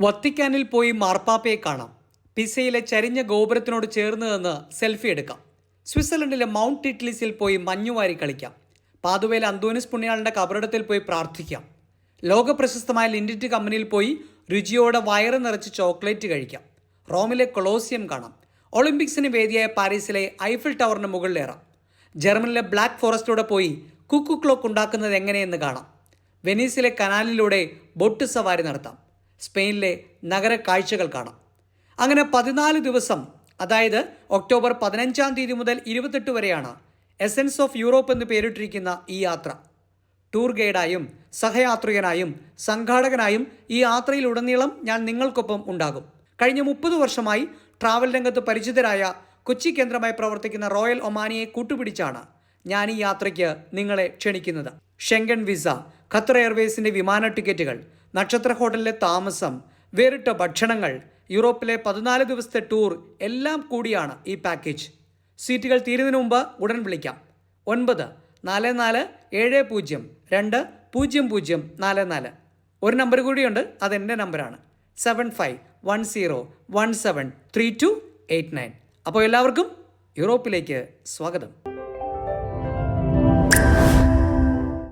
വത്തിക്കാനിൽ പോയി മാർപ്പാപ്പയെ കാണാം. പിസയിലെ ചരിഞ്ഞ ഗോപുരത്തിനോട് ചേർന്ന് നിന്ന് സെൽഫി എടുക്കാം. സ്വിറ്റ്സർലൻഡിലെ മൗണ്ട് ടിറ്റ്ലിസിൽ പോയി മഞ്ഞുവാരി കളിക്കാം. പാതുവയിലെ അന്തോനിസ് പുണ്യാളന്റെ കബറിടത്തിൽ പോയി പ്രാർത്ഥിക്കാം. ലോക പ്രശസ്തമായ ലിൻഡിറ്റ് കമ്പനിയിൽ പോയി രുചിയോടെ വയറ് നിറച്ച് ചോക്ലേറ്റ് കഴിക്കാം. റോമിലെ കൊളോസിയം കാണാം. ഒളിമ്പിക്സിന് വേദിയായ പാരീസിലെ ഐഫിൽ ടവറിന് മുകളിലേറാം. ജർമ്മനിലെ ബ്ലാക്ക് ഫോറസ്റ്റിലൂടെ പോയി കുക്കു ക്ലോക്ക് ഉണ്ടാക്കുന്നത് എങ്ങനെയെന്ന് കാണാം. വെനീസിലെ കനാലിലൂടെ ബോട്ട് സവാരി നടത്താം. സ്പെയിനിലെ നഗര കാഴ്ചകൾ കാണാം. അങ്ങനെ പതിനാല് ദിവസം അതായത് ഒക്ടോബർ പതിനഞ്ചാം തീയതി മുതൽ ഇരുപത്തെട്ട് വരെയാണ് എസൻസ് ഓഫ് യൂറോപ്പ് എന്ന് പേരിട്ടിരിക്കുന്ന ഈ യാത്ര. ടൂർ ഗൈഡായും സഹയാത്രികനായും സംഘാടകനായും ഈ യാത്രയിലുടനീളം ഞാൻ നിങ്ങൾക്കൊപ്പം ഉണ്ടാകും. കഴിഞ്ഞ മുപ്പത് വർഷമായി ട്രാവൽ രംഗത്ത് പരിചിതരായ കൊച്ചി കേന്ദ്രമായി പ്രവർത്തിക്കുന്ന റോയൽ ഒമാനിയെ കൂട്ടുപിടിച്ചാണ് ഞാൻ ഈ യാത്രയ്ക്ക് നിങ്ങളെ ക്ഷണിക്കുന്നത്. ഷെങ്കൻ വിസ ഖത്തർ എയർവേസിന്റെ വിമാന ടിക്കറ്റുകൾ നക്ഷത്ര ഹോട്ടലിലെ താമസം വേറിട്ട ഭക്ഷണങ്ങൾ യൂറോപ്പിലെ പതിനാല് ദിവസത്തെ ടൂർ എല്ലാം കൂടിയാണ് ഈ പാക്കേജ്. സീറ്റുകൾ തീരുന്നതിന് മുമ്പ് ഉടൻ വിളിക്കാം. ഒൻപത് നാല് നാല് ഏഴ് പൂജ്യം രണ്ട് പൂജ്യം പൂജ്യം നാല് നാല്. ഒരു നമ്പർ കൂടിയുണ്ട് അതെന്റെ നമ്പറാണ്. Seven five one zero one seven three two eight nine. അപ്പോൾ എല്ലാവർക്കും യൂറോപ്പിലേക്ക് സ്വാഗതം.